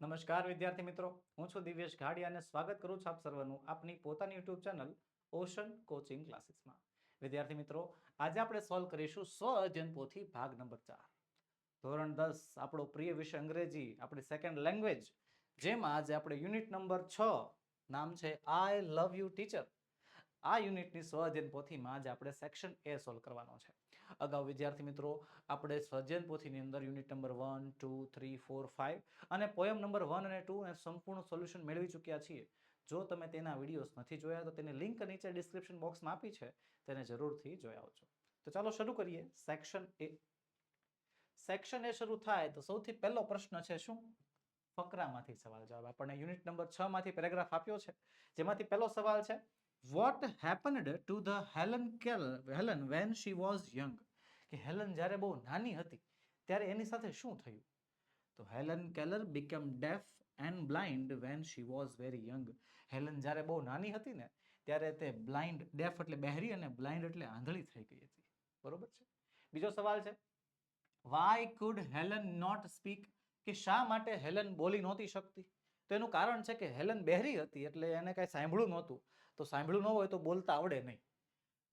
નમસ્કાર, વિદ્યાર્થી મિત્રો. હું છું દિવ્યેશ ઘાડી અને સ્વાગત કરું છું આપ સર્વનું આપની પોતાની યુટ્યુબ ચેનલ ઓશન કોચિંગ ક્લાસીસમાં. વિદ્યાર્થી મિત્રો, આજે આપણે સોલ્વ કરીશું સ્વ અધ્યયન ભાગ નંબર ચાર. ધોરણ દસ, આપણો પ્રિય વિષય અંગ્રેજી, આપણી સેકન્ડ લેંગ્વેજ જેમાં આજે આપણે યુનિટ નંબર છ નામ છે આઈ લવ યુ ટીચર આ યુનિટની સ્વ અધ્યયન પોથીમાં આજે આપણે સેક્શન એ સોલ્વ કરવાનો છે. અગાઉ વિદ્યાર્થી મિત્રો, આપણે સ્વજન પોથીની અંદર unit number one, two, three, four, five અને પોયમ નંબર વન અને ટુ અને સંપૂર્ણ સોલ્યુશન મેળવી ચૂક્યા છીએ. જો તમે તેના વિડીયોઝ નથી જોયા, તો તેની લિંક નીચે ડિસ્ક્રિપ્શન બોક્સમાં આપી છે. તેને જરૂરથી જોઈ આવજો. તો ચાલો શરૂ કરીએ. Section A. સેક્શન એ શરૂ થાય તો સૌથી પહેલો પ્રશ્ન છે શું? ફકરામાંથી સવાલ જવાબ. આપણને યુનિટ નંબર છ માંથી પેરેગ્રાફ આપ્યો છે. જેમાંથી પહેલો સવાલ છે what happened to the Helen Keller Helen when she was young કે હેલન જ્યારે બહુ નાની હતી, ત્યારે એની સાથે શું થયું? તો Helen Keller become deaf and blind when she was very young Helen જ્યારે બહુ નાની હતી ને, ત્યારે તે બ્લાઇન્ડ ડેફ એટલે બહેરી અને બ્લાઇન્ડ એટલે આંધળી થઈ ગઈ હતી. બરોબર છે? બીજો સવાલ છે. Why could Helen not speak કે શા માટે હેલન બોલી નહોતી શકતી? તો એનું કારણ છે કે હેલન બહેરી હતી એટલે એને કાંઈ સાંભળ્યું નહોતું. તો સાંભળ્યું ન હોય તો બોલતા આવડે નહીં.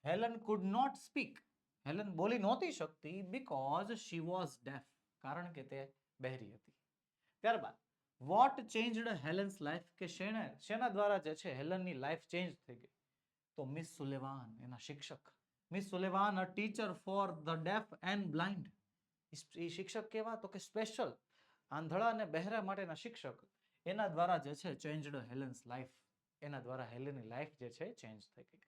Helen could not speak. Helen બોલી નહોતી શકતી બિકોઝ શી વોઝ ડેફ, કારણ કે તે બહેરી હતી. ત્યારબાદ, વોટ ચેન્જડ હેલન્સ લાઈફ કે શેને શેના દ્વારા જે છે હેલનની લાઈફ ચેન્જ થઈ ગઈ? તો મિસ સુલેવાન એના શિક્ષક. Miss Sullivan a teacher for the deaf and blind. એ શિક્ષક કેવા? તો કે સ્પેશિયલ. આંધળા અને બહેરા માટેના શિક્ષક. એના દ્વારા જે છે ચેન્જડ હેલન્સ લાઈફ એના દ્વારા હેલનની લાઈફ જે છે ચેન્જ થઈ ગઈ.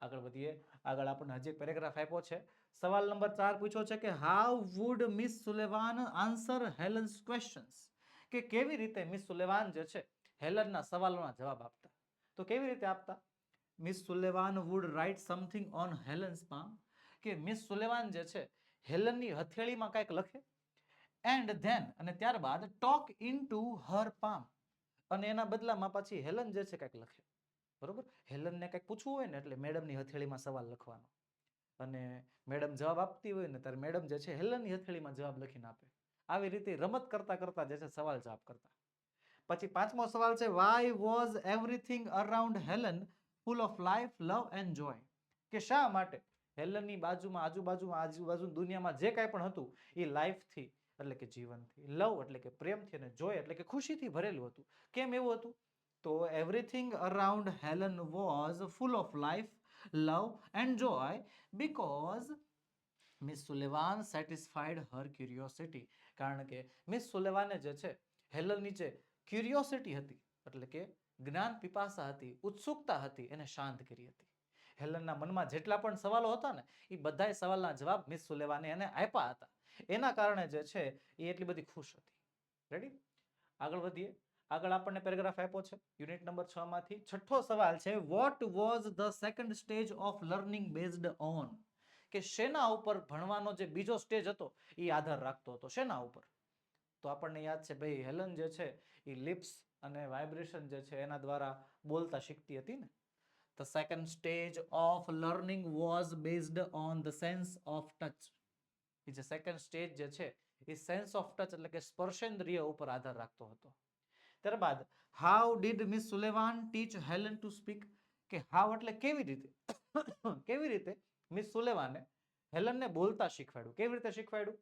આગળ વધીએ. આગળ આપણને હજી પેરેગ્રાફ આપ્યો છે. સવાલ નંબર ચાર પૂછ્યો છે કે how would Miss Sullivan answer Helen's questions કે કેવી રીતે મિસ સુલેવાન જે છે, હેલનના સવાલોના જવાબ આપતા? તો કેવી રીતે આપતા? Miss Sullivan would write something on Helen's palm કે મિસ સુલેવાન જે છે, હેલનની હથેળીમાં કાંઈક લખે. એન્ડ ધેન અને ત્યારબાદ talk in to her palm અને એના બદલામાં પાછી હેલન જે છે કંઈક લખે. બરોબર? હેલનને કંઈક પૂછવું હોય ને એટલે મેડમની હથેળીમાં સવાલ લખવાનો. અને મેડમ જવાબ આપતી હોય ને ત્યારે મેડમ જે છે હેલનની હથેળીમાં જવાબ લખીને આપે. આવી રીતે રમત કરતા કરતા જે છે સવાલ જવાબ કરતા. પછી પાંચમો સવાલ છે why was everything around Helen full of life love and joy કે શા માટે? હેલનની બાજુમાં, આજુબાજુમાં આજુબાજુ દુનિયામાં જે કાંઈ પણ હતું, એ લાઈફથી એટલે કે જીવનથી. લવ એટલે કે પ્રેમથી અને જોય એટલે કે ખુશીથી ભરેલું હતું. કેમ એવું હતું? તો everything around Helen was full of life love and joy because Miss Sullivan satisfied her curiosity કારણ કે મિસ સુલેવાને જે છે હેલન નીચે ક્યુરિયોસિટી હતી. એટલે કે જ્ઞાન પીપાસા હતી, ઉત્સુકતા હતી, એને શાંત કરી હતી. હેલનના મનમાં જેટલા પણ સવાલો હતા ને, એ બધાય સવાલના જવાબ મિસ સુલેવાને એને આપ્યા હતા. એના કારણે જે છે, એ એટલી બધી ખુશ હતી. રેડી આગળ વધીએ. આગળ આપણને પેરેગ્રાફ આપ્યો છે. યુનિટ નંબર છ માંથી છઠ્ઠો સવાલ છે what was the second stage of learning based on કે શેના ઉપર ભણવાનો જે બીજો સ્ટેજ હતો, એ આધાર રાખતો હતો. શેના ઉપર? તો આપણને યાદ છે, ભાઈ, હેલન જે છે, એ લિપ્સ અને વાઇબ્રેશન જે છે, એના દ્વારા બોલતા શીખતી હતી ને. The second stage of learning was based on the sense of touch જે સેકન્ડ સ્ટેજ જે છે, એ સેન્સ ઓફ ટચ એટલે કે સ્પર્શેન્દ્રિય ઉપર આધાર રાખતો હતો. ત્યારબાદ how did Miss Sullivan teach Helen to speak કે હાઉ એટલે કેવી રીતે? કેવી રીતે મિસ સુલેવાને હેલનને બોલતા શીખવાડ્યું? કેવી રીતે શીખવાડ્યું?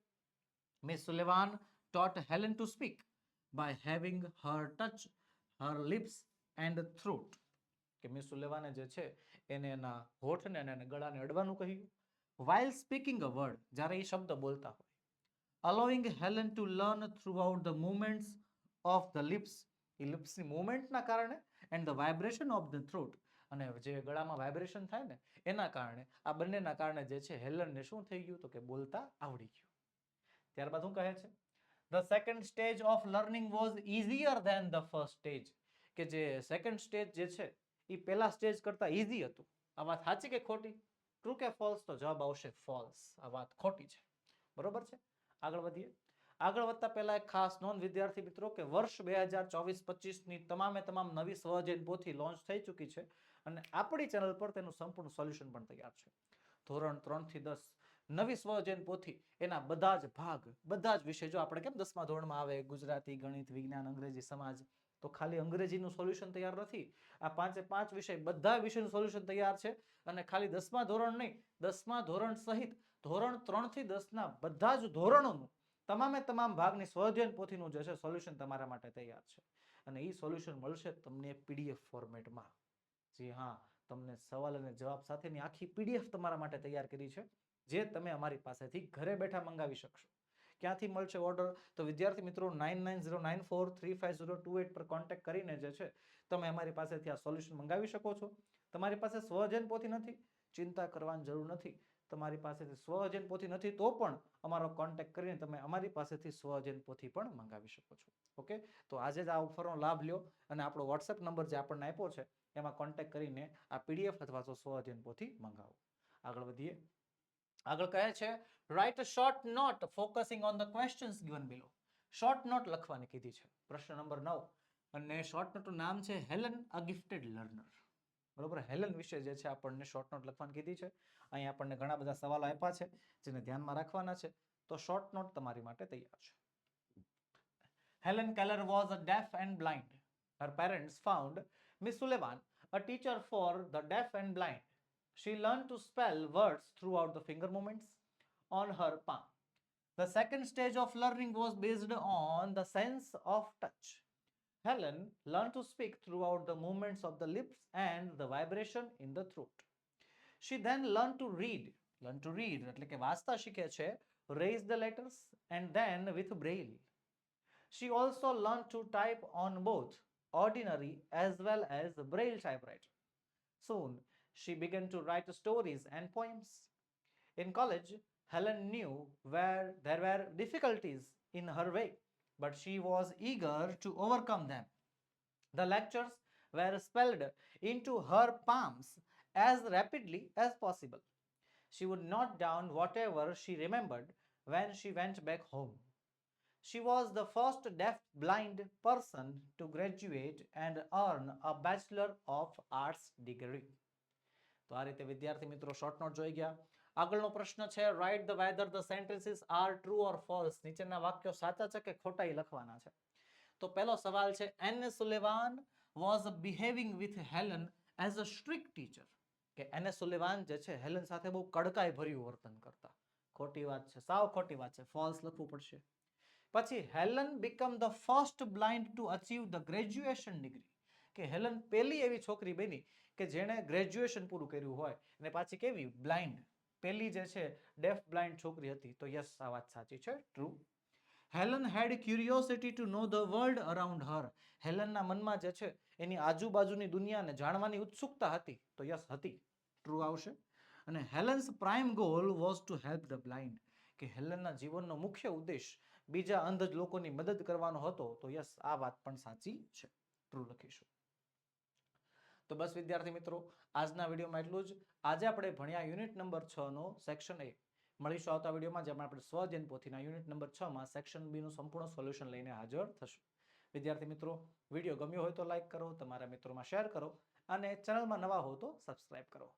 Miss Sullivan taught Helen to speak by having her touch her lips and throat કે મિસ સુલેવાને જે છે, એને એના હોઠને અને એના ગળાને અડવાનું કહ્યું. While સ્પીકિંગ અ વર્ડ જ્યારે એ શબ્દ બોલતા હોય allowing Helen to learn throughout the movements of the lips એ લિપ્સની મુવમેન્ટના કારણે and the vibration of the throat અને જે ગળામાં વાઇબ્રેશન થાય ને, એના કારણે, આ બંનેના કારણે જે છે, હેલનને શું થઈ ગયું તો કે બોલતા આવડી ગયું. ત્યારબાદ શું કહે છે? The second stage of learning was easier than the first stage કે જે સેકન્ડ સ્ટેજ જે છે, એ પહેલા સ્ટેજ કરતાં ઇઝી હતું. આ વાત સાચી કે ખોટી? ટ્રુ કે ફોલ્સ તો જવાબ આવશે ફોલ્સ આ વાત ખોટી છે. બરોબર છે? આગળ વધીએ. આગળ વધતા પહેલા એક ખાસ નોંધ વિદ્યાર્થી મિત્રો કે વર્ષ બે હજાર ચોવીસ પચીસની તમામે તમામ નવી સ્વજન પોથી લોન્ચ થઈ ચૂકી છે અને આપણી ચેનલ પર તેનું સંપૂર્ણ સોલ્યુશન પણ તૈયાર છે. ધોરણ ત્રણથી દસ નવી સ્વઅધ્યયન પોથી એના બધા જ ભાગ, બધા જ વિષય જો આપણે કેમ દસમા ધોરણમાં આવે ગુજરાતી, ગણિત, વિજ્ઞાન, અંગ્રેજી, સમાજ તો ખાલી અંગ્રેજીનું સોલ્યુશન તૈયાર નથી. આ પાંચે પાંચ વિષય બધા વિષયનું સોલ્યુશન તૈયાર છે અને ખાલી દસમા ધોરણ નહીં, દસમા ધોરણ સહિત ધોરણ ત્રણથી દસના બધા જ ધોરણોનું તમામે તમામ ભાગની સ્વઅધ્યયન પોથીનું જે છે સોલ્યુશન તમારા માટે તૈયાર છે. અને એ સોલ્યુશન મળશે તમને પીડીએફ ફોર્મેટમાં જી હા, તમને સવાલ અને જવાબ સાથેની આખી પીડીએફ તમારા માટે તૈયાર કરી છે, જે તમે અમારી પાસેથી ઘરે બેઠા મંગાવી શકશો. ક્યાંથી મળશે ઓર્ડર તો વિદ્યાર્થી મિત્રો nine nine zero nine four three five zero two eight પર કોન્ટેક્ટ કરીને જે છે, તમે અમારી પાસેથી આ સોલ્યુશન મંગાવી શકો છો. તમારી પાસે સ્વજન પોથી નથી, ચિંતા કરવાની જરૂર નથી. તમારી પાસેથી સ્વજન પોથી નથી તો પણ અમારો કોન્ટેક્ટ કરીને તમે અમારી પાસેથી સ્વજન પોથી પણ મંગાવી શકો છો. ઓકે? તો આજે જ આ ઓફરનો લાભ લ્યો અને આપણો વોટ્સએપ નંબર જે આપણને આપ્યો છે, એમાં કોન્ટેક્ટ કરીને આ પીડીએફ અથવા તો સ્વજન પોથી મંગાવો. આગળ વધીએ. આગળ કહે છે write a short note focusing on the questions given below short note લખવાની કીધી છે. પ્રશ્ન નંબર નવ. અને શોર્ટ નોટનું નામ છે હેલન અ ગિફ્ટેડ લર્નર બરોબર? હેલન વિશે જે છે આપણને શોર્ટ નોટ લખવાની કીધી છે. અહીં આપણને ઘણા બધા સવાલો આપ્યા છે, જેને ધ્યાનમાં રાખવાના છે. તો શોર્ટ નોટ તમારી માટે તૈયાર છે. Helen Keller was a deaf and blind her parents found Miss Sullivan a teacher for the deaf and blind. She learned to spell words throughout the finger movements on her palm. The second stage of learning was based on the sense of touch. Helen learned to speak throughout the movements of the lips and the vibration in the throat. She then learned to read. Learn to read એટલે કે વાંચતા શીખે છે raise the letters and then with braille. She also learned to type on both ordinary as well as braille typewriter. Soon, she began to write stories and poems. In college, Helen knew where there were difficulties in her way, but she was eager to overcome them. The lectures were spelled into her palms as rapidly as possible. She would note down whatever she remembered when she went back home. She was the first deaf blind person to graduate and earn a Bachelor of Arts degree. તો આ રીતે વિદ્યાર્થી મિત્રો short note જોઈ ગયા. આગળનો પ્રશ્ન છે write the whether the sentences are true or false નીચેના વાક્યો સાચા છે કે ખોટા લખવાના છે? તો પહેલો સવાલ છે Anne Sullivan was behaving with Helen as a strict teacher કે એને સુલેવાન જે છે હેલન સાથે બહુ કડકાઈ ભર્યું વર્તન કરતા. ખોટી વાત છે, સાવ ખોટી વાત છે ફોલ્સ લખવું પડશે. પછી Helen become the first blind to achieve the graduation degree કે હેલન પહેલી એવી છોકરી બની કે જેણે ગ્રેજ્યુએશન પૂરું કર્યું હોય અને પાછી કેવી? બ્લાઇન્ડ પહેલી જે છે ડેફ બ્લાઇન્ડ છોકરી હતી. તો યસ આ વાત સાચી છે. True Helen had curiosity to know the world around her હેલનના મનમાં જે છે, એની આજુબાજુની દુનિયાને જાણવાની ઉત્સુકતા હતી. તો યસ હતી. ટ્રુ આવશે. અને Helen's prime goal was to help the blind કે હેલનના જીવનનો મુખ્ય ઉદ્દેશ બીજા અંધ લોકોની મદદ કરવાનો હતો. તો યસ આ વાત પણ સાચી છે. ટ્રુ લખીશું. તો બસ વિદ્યાર્થી મિત્રો, આજના વિડીયોમાં એટલું જ. આજે આપણે ભણ્યા યુનિટ નંબર છ નો સેક્શન એ. મળીશું આવતા વિડીયોમાં જેમાં આપણે સ્વજન પોથીના યુનિટ નંબર છ માં સેક્શન બી નું સંપૂર્ણ સોલ્યુશન લઈને હાજર થશું. વિદ્યાર્થી મિત્રો, વીડિયો ગમ્યો હોય તો લાઈક કરો, તમારા મિત્રોમાં શેર કરો અને ચેનલમાં નવા હો તો સબસ્ક્રાઇબ કરો.